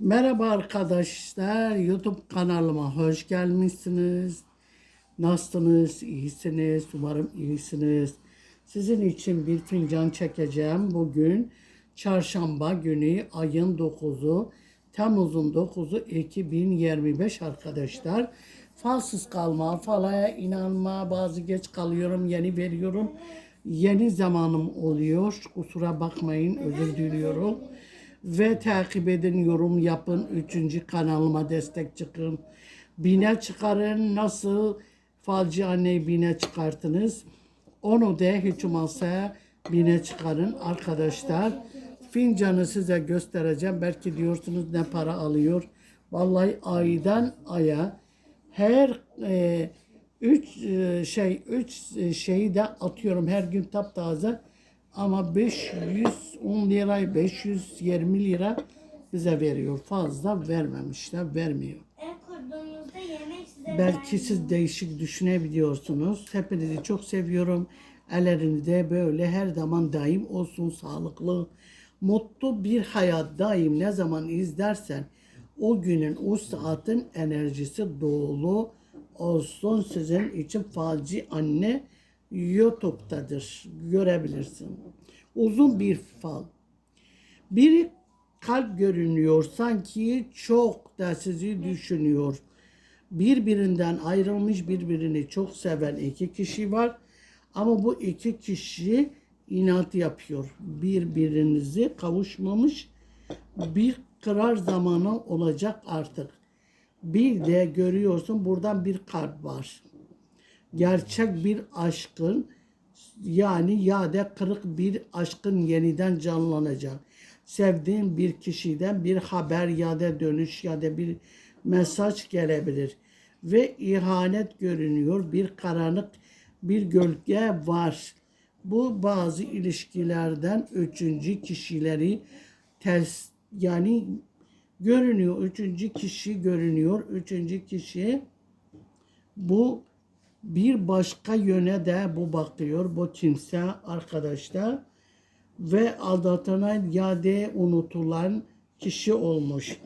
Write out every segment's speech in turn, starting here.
Merhaba arkadaşlar, YouTube kanalıma hoş gelmişsiniz. Nasılsınız? İyisiniz? Umarım iyisiniz. Sizin için bir fincan çekeceğim. Bugün çarşamba günü ayın 9'u, Temmuz'un 9'u 2025 arkadaşlar. Falsız kalma, falaya inanma, bazı geç kalıyorum, yeni veriyorum. Yeni zamanım oluyor. Kusura bakmayın, özür diliyorum. Ve takip edin, yorum yapın. Üçüncü kanalıma destek çıkın. Bine çıkarın. Nasıl falcı anneyi bine çıkartınız? Onu da hiç olmazsa bine çıkarın arkadaşlar. Fincanı size göstereceğim. Belki diyorsunuz ne para alıyor. Vallahi aydan aya her e, üç e, şey üç e, şeyi de atıyorum her gün taptaze ama 510 lira 520 lira bize veriyor. Fazla vermemişler, vermiyor. Belki siz değişik düşünebiliyorsunuz. Hepinizi çok seviyorum. Ellerinizde böyle her zaman daim olsun sağlıklı, mutlu bir hayat daim ne zaman izlersen o günün, o saatin enerjisi dolu olsun sizin için falcı anne YouTube'dadır. Görebilirsin. Uzun bir fal. Bir kalp görünüyor sanki çok da sizi düşünüyor. Birbirinden ayrılmış birbirini çok seven iki kişi var. Ama bu iki kişi inat yapıyor. Birbirinizi kavuşmamış bir karar zamanı olacak artık. Bir de görüyorsun buradan bir kalp var. Gerçek bir aşkın yani ya da kırık bir aşkın yeniden canlanacak. Sevdiğin bir kişiden bir haber ya da dönüş ya da bir mesaj gelebilir. Ve ihanet görünüyor. Bir karanlık bir gölge var. Bu bazı ilişkilerden üçüncü kişileri ters yani görünüyor. Üçüncü kişi görünüyor. Üçüncü kişi bu bir başka yöne de bu bakıyor. Bu kimse arkadaşlar ve aldatılan ya da unutulan kişi olmuş.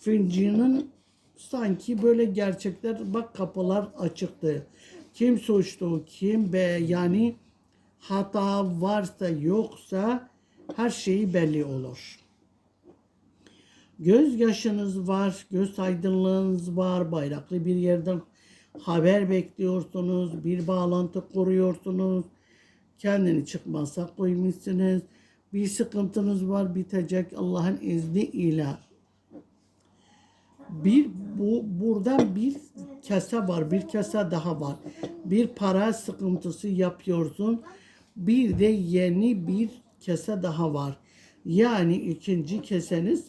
Fincinin sanki böyle gerçekler bak kapılar açıktı. Kim suçlu, kim be yani hata varsa yoksa her şeyi belli olur. Göz yaşınız var, göz aydınlığınız var, bayraklı bir yerden haber bekliyorsunuz, bir bağlantı kuruyorsunuz. Kendini çıkmazsa koymuşsunuz. Bir sıkıntınız var bitecek Allah'ın izniyle. Bir bu buradan bir kese var, bir kese daha var. Bir para sıkıntısı yapıyorsun. Bir de yeni bir kese daha var. Yani ikinci keseniz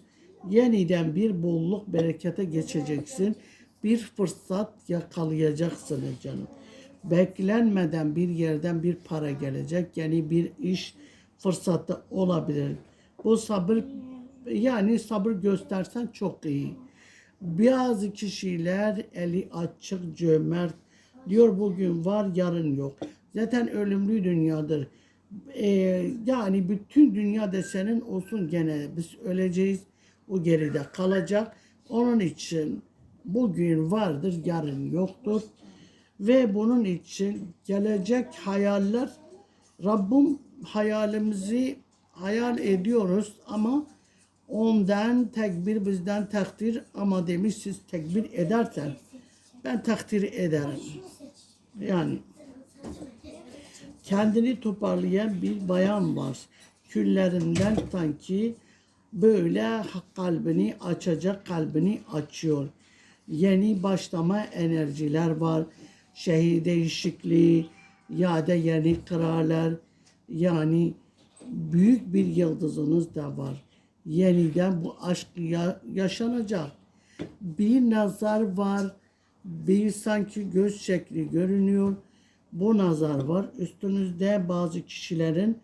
yeniden bir bolluk berekete geçeceksin. Bir fırsat yakalayacaksınız canım. Beklenmeden bir yerden bir para gelecek. Yani bir iş fırsatı olabilir. Bu sabır yani sabır göstersen çok iyi. Bazı kişiler eli açık, cömert diyor bugün var yarın yok. Zaten ölümlü dünyadır. Ee, yani bütün dünya desenin olsun gene biz öleceğiz. O geride kalacak. Onun için bugün vardır, yarın yoktur. Ve bunun için gelecek hayaller Rabbim hayalimizi hayal ediyoruz ama ondan tekbir bizden takdir ama demiş siz tekbir edersen ben takdir ederim. Yani kendini toparlayan bir bayan var. Küllerinden sanki böyle kalbini açacak kalbini açıyor. Yeni başlama enerjiler var. Şehir değişikliği ya da yeni kararlar yani büyük bir yıldızınız da var. Yeniden bu aşk ya- yaşanacak. Bir nazar var. Bir sanki göz şekli görünüyor. Bu nazar var. Üstünüzde bazı kişilerin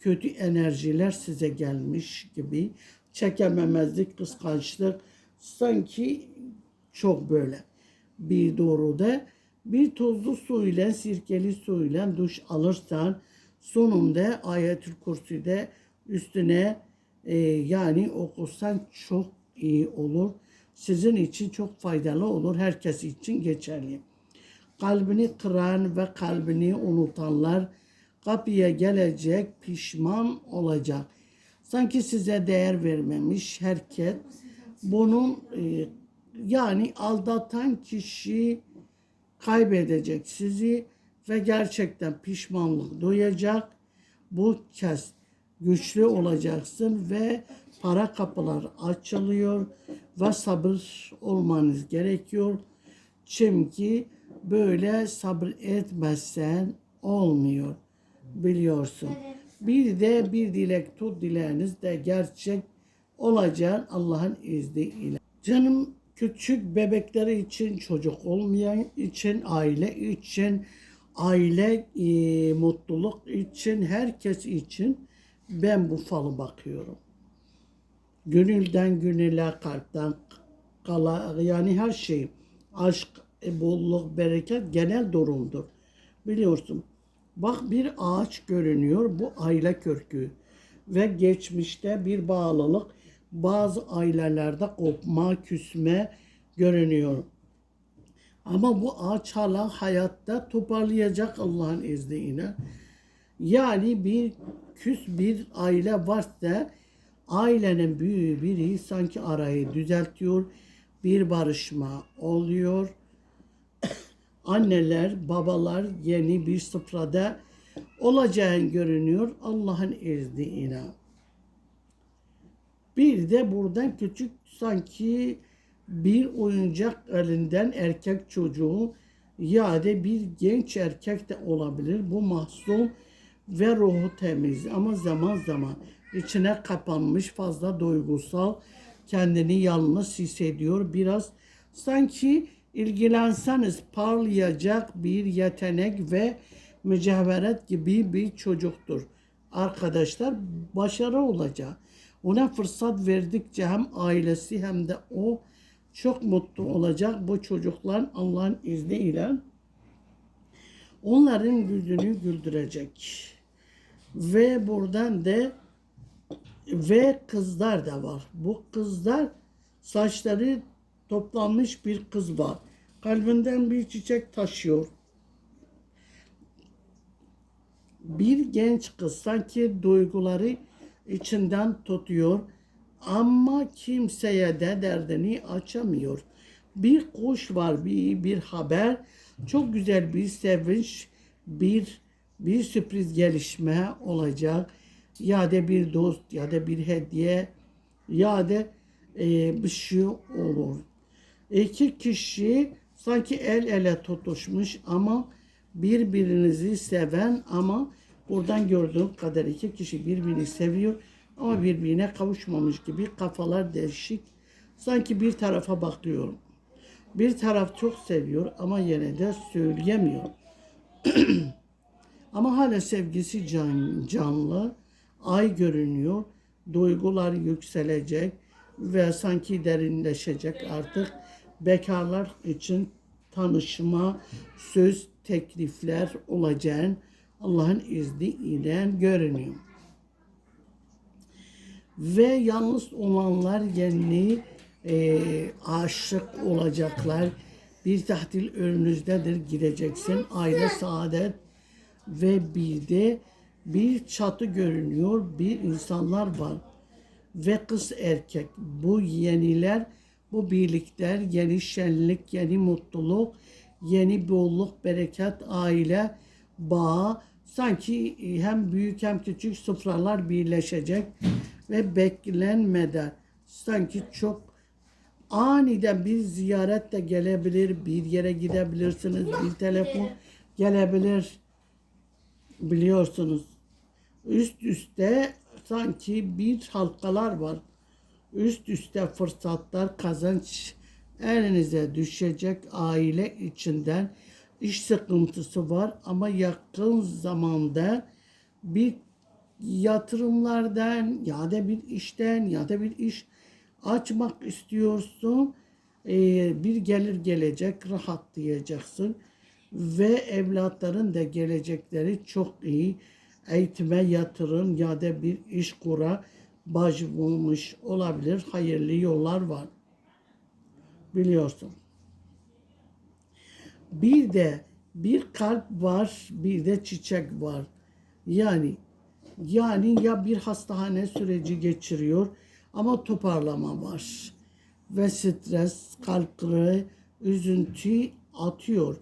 kötü enerjiler size gelmiş gibi. Çekememezlik, kıskançlık sanki çok böyle. Bir doğruda bir tozlu suyla, sirkeli suyla duş alırsan sonunda ayetül kürsüde üstüne e, yani okursan çok iyi olur. Sizin için çok faydalı olur. Herkes için geçerli. Kalbini kıran ve kalbini unutanlar kapıya gelecek, pişman olacak. Sanki size değer vermemiş herkes. Bunun e, yani aldatan kişi kaybedecek sizi ve gerçekten pişmanlık duyacak. Bu kez güçlü olacaksın ve para kapılar açılıyor ve sabır olmanız gerekiyor. Çünkü böyle sabır etmezsen olmuyor biliyorsun. Bir de bir dilek tut dileğiniz de gerçek olacak Allah'ın izniyle. Canım küçük bebekleri için, çocuk olmayan için, aile için, aile e, mutluluk için, herkes için ben bu falı bakıyorum. Gönülden gönüle, kalpten kala, yani her şey, aşk, e, bolluk, bereket genel durumdur. Biliyorsun. Bak bir ağaç görünüyor, bu aile kökü. Ve geçmişte bir bağlılık, bazı ailelerde kopma, küsme görünüyor. Ama bu ağaç hala hayatta toparlayacak Allah'ın izniyle. Yani bir küs bir aile varsa ailenin büyüğü biri sanki arayı düzeltiyor. Bir barışma oluyor. Anneler, babalar yeni bir sıfrada olacağını görünüyor Allah'ın izniyle. Bir de buradan küçük sanki bir oyuncak elinden erkek çocuğu ya da bir genç erkek de olabilir. Bu mahzun ve ruhu temiz ama zaman zaman içine kapanmış fazla duygusal kendini yalnız hissediyor. Biraz sanki ilgilenseniz parlayacak bir yetenek ve mücevheret gibi bir çocuktur. Arkadaşlar başarı olacak. Ona fırsat verdikçe hem ailesi hem de o çok mutlu olacak. Bu çocuklar Allah'ın izniyle onların yüzünü güldürecek. Ve buradan da ve kızlar da var. Bu kızlar saçları toplanmış bir kız var. Kalbinden bir çiçek taşıyor. Bir genç kız sanki duyguları içinden tutuyor ama kimseye de derdini açamıyor. Bir kuş var, bir, bir haber, çok güzel bir sevinç, bir bir sürpriz gelişme olacak. Ya da bir dost ya da bir hediye ya da e, bir şey olur. İki kişi sanki el ele tutuşmuş ama birbirinizi seven ama buradan gördüğüm kadar iki kişi birbirini seviyor ama birbirine kavuşmamış gibi kafalar değişik. Sanki bir tarafa bakıyorum. Bir taraf çok seviyor ama yine de söyleyemiyor. ama hala sevgisi can, canlı. Ay görünüyor. Duygular yükselecek ve sanki derinleşecek artık. Bekarlar için tanışma, söz, teklifler olacağını Allah'ın izniyle görünüyor. Ve yalnız olanlar yeni e, aşık olacaklar. Bir tahtil önünüzdedir gideceksin. Aile saadet ve bir de bir çatı görünüyor. Bir insanlar var. Ve kız erkek. Bu yeniler, bu birlikler, yeni şenlik, yeni mutluluk, yeni bolluk, bereket, aile, bağ. Sanki hem büyük hem küçük sofralar birleşecek ve beklenmeden sanki çok aniden bir ziyaret de gelebilir, bir yere gidebilirsiniz, bir telefon gelebilir biliyorsunuz. Üst üste sanki bir halkalar var. Üst üste fırsatlar, kazanç elinize düşecek aile içinden iş sıkıntısı var ama yakın zamanda bir yatırımlardan ya da bir işten ya da bir iş açmak istiyorsun. Ee, bir gelir gelecek, rahatlayacaksın. Ve evlatların da gelecekleri çok iyi. Eğitime yatırın ya da bir iş kura bacı bulmuş olabilir. Hayırlı yollar var. Biliyorsun. Bir de bir kalp var, bir de çiçek var. Yani yani ya bir hastane süreci geçiriyor ama toparlama var. Ve stres, kalp kırığı, üzüntü atıyor.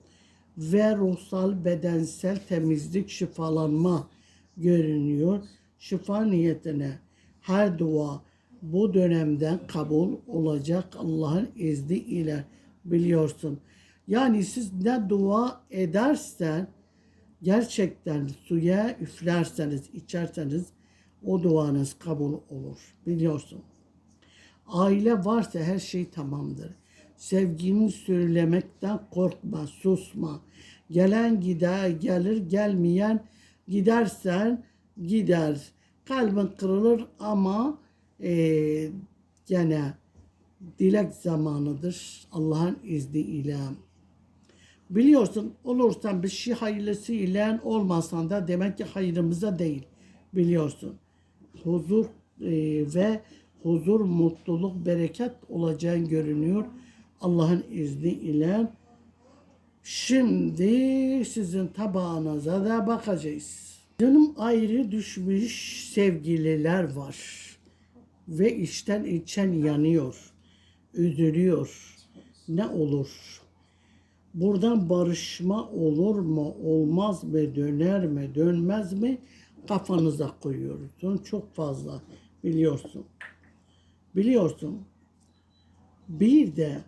Ve ruhsal, bedensel temizlik, şifalanma görünüyor. Şifa niyetine her dua bu dönemden kabul olacak Allah'ın izniyle biliyorsun. Yani siz ne dua edersen gerçekten suya üflerseniz, içerseniz o duanız kabul olur. Biliyorsun. Aile varsa her şey tamamdır. Sevgini söylemekten korkma, susma. Gelen gider, gelir, gelmeyen gidersen gider. Kalbin kırılır ama eee gene dilek zamanıdır Allah'ın izniyle. Biliyorsun olursan bir şey hayırlısı ile olmasan da demek ki hayrımıza değil. Biliyorsun. Huzur e, ve huzur, mutluluk, bereket olacağın görünüyor. Allah'ın izniyle. Şimdi sizin tabağınıza da bakacağız. Canım ayrı düşmüş sevgililer var. Ve içten içen yanıyor. Üzülüyor. Ne olur? Buradan barışma olur mu, olmaz mı, döner mi, dönmez mi kafanıza koyuyorsun. Çok fazla biliyorsun. Biliyorsun. Bir de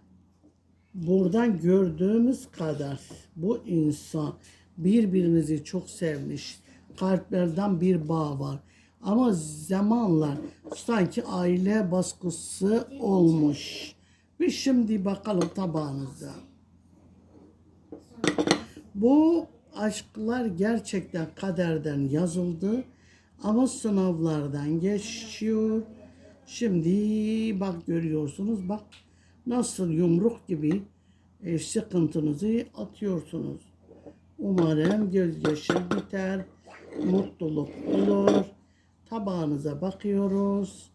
buradan gördüğümüz kadar bu insan birbirinizi çok sevmiş. Kalplerden bir bağ var. Ama zamanla sanki aile baskısı olmuş. Bir şimdi bakalım tabağınıza. Bu aşklar gerçekten kaderden yazıldı ama sınavlardan geçiyor. Şimdi bak görüyorsunuz bak nasıl yumruk gibi e, sıkıntınızı atıyorsunuz. Umarım gözyaşı biter, mutluluk olur. Tabağınıza bakıyoruz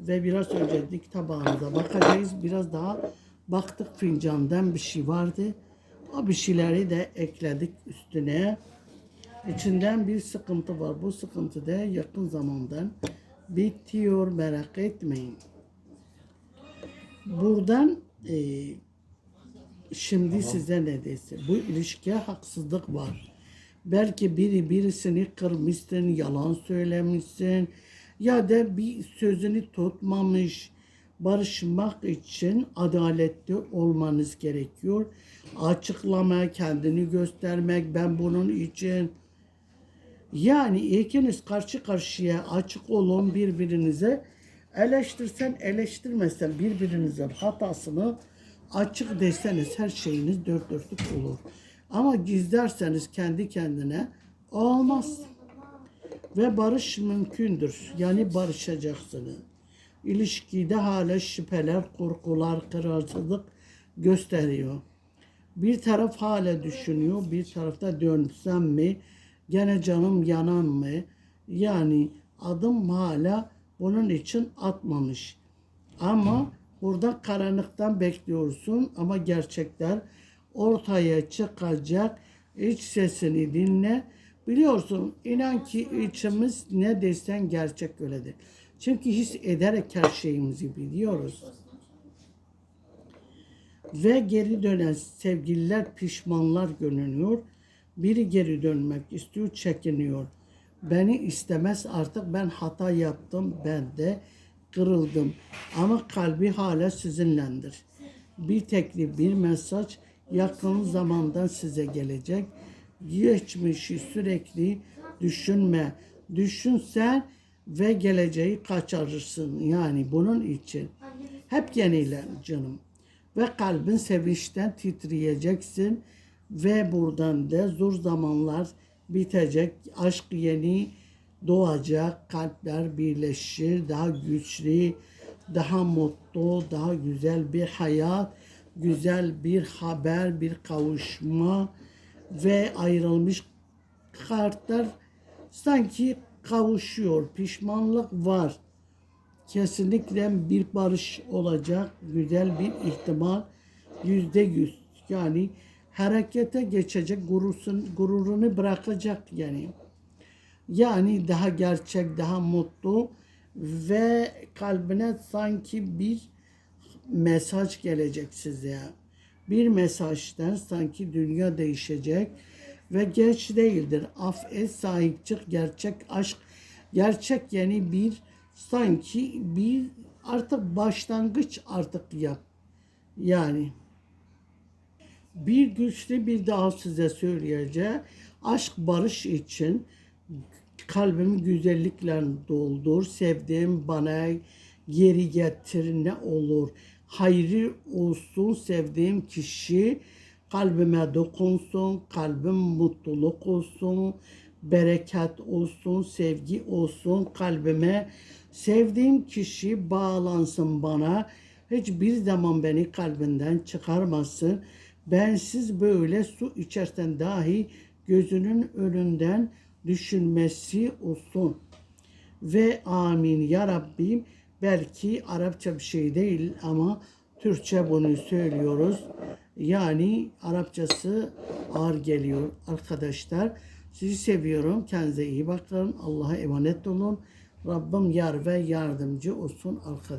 ve biraz önce dik tabağınıza bakacağız. Biraz daha baktık fincandan bir şey vardı. O bir şeyleri de ekledik üstüne. İçinden bir sıkıntı var. Bu sıkıntı da yakın zamandan bitiyor merak etmeyin. Buradan e, şimdi size ne desin? Bu ilişkiye haksızlık var. Belki biri birisini kırmışsın, yalan söylemişsin ya da bir sözünü tutmamış. Barışmak için adaletli olmanız gerekiyor. Açıklama, kendini göstermek, ben bunun için yani ikiniz karşı karşıya açık olun birbirinize. Eleştirsen eleştirmesen birbirinizin hatasını açık deseniz her şeyiniz dört dörtlük olur. Ama gizlerseniz kendi kendine olmaz. Ve barış mümkündür. Yani barışacaksınız. İlişkide hala şüpheler, korkular, kararsızlık gösteriyor. Bir taraf hala düşünüyor, bir tarafta dönsem mi, gene canım yanan mı? Yani adım hala bunun için atmamış. Ama burada karanlıktan bekliyorsun ama gerçekler ortaya çıkacak. İç sesini dinle. Biliyorsun inan ki içimiz ne desen gerçek öyledir. Çünkü his ederek her şeyimizi biliyoruz. Ve geri dönen sevgililer pişmanlar görünüyor. Biri geri dönmek istiyor, çekiniyor. Beni istemez artık ben hata yaptım, ben de kırıldım. Ama kalbi hala sizinlendir. Bir teklif, bir mesaj yakın zamandan size gelecek. Geçmişi sürekli düşünme. Düşünsen ve geleceği kaçırırsın. Yani bunun için hep yenilen canım. Ve kalbin sevinçten titreyeceksin. Ve buradan da zor zamanlar bitecek. Aşk yeni doğacak. Kalpler birleşir. Daha güçlü, daha mutlu, daha güzel bir hayat. Güzel bir haber, bir kavuşma ve ayrılmış kartlar sanki kavuşuyor. Pişmanlık var. kesinlikle bir barış olacak. Güzel bir ihtimal. Yüzde yüz. Yani harekete geçecek, gurursun, gururunu bırakacak yani. Yani daha gerçek, daha mutlu ve kalbine sanki bir mesaj gelecek size. Bir mesajdan sanki dünya değişecek ve geç değildir. Af et, sahip çık, gerçek aşk, gerçek yeni bir sanki bir artık başlangıç artık yap. Yani bir güçlü bir daha size söyleyeceğim. Aşk barış için kalbimi güzellikle doldur. Sevdiğim bana geri getir ne olur. Hayrı olsun sevdiğim kişi kalbime dokunsun. Kalbim mutluluk olsun. Bereket olsun, sevgi olsun kalbime. Sevdiğim kişi bağlansın bana. Hiçbir zaman beni kalbinden çıkarmasın. Bensiz böyle su içersen dahi gözünün önünden düşünmesi olsun. Ve amin ya Rabbim. Belki Arapça bir şey değil ama Türkçe bunu söylüyoruz. Yani Arapçası ağır geliyor arkadaşlar. Sizi seviyorum. Kendinize iyi bakın. Allah'a emanet olun. Rabbim yar ve yardımcı olsun arkadaşlar.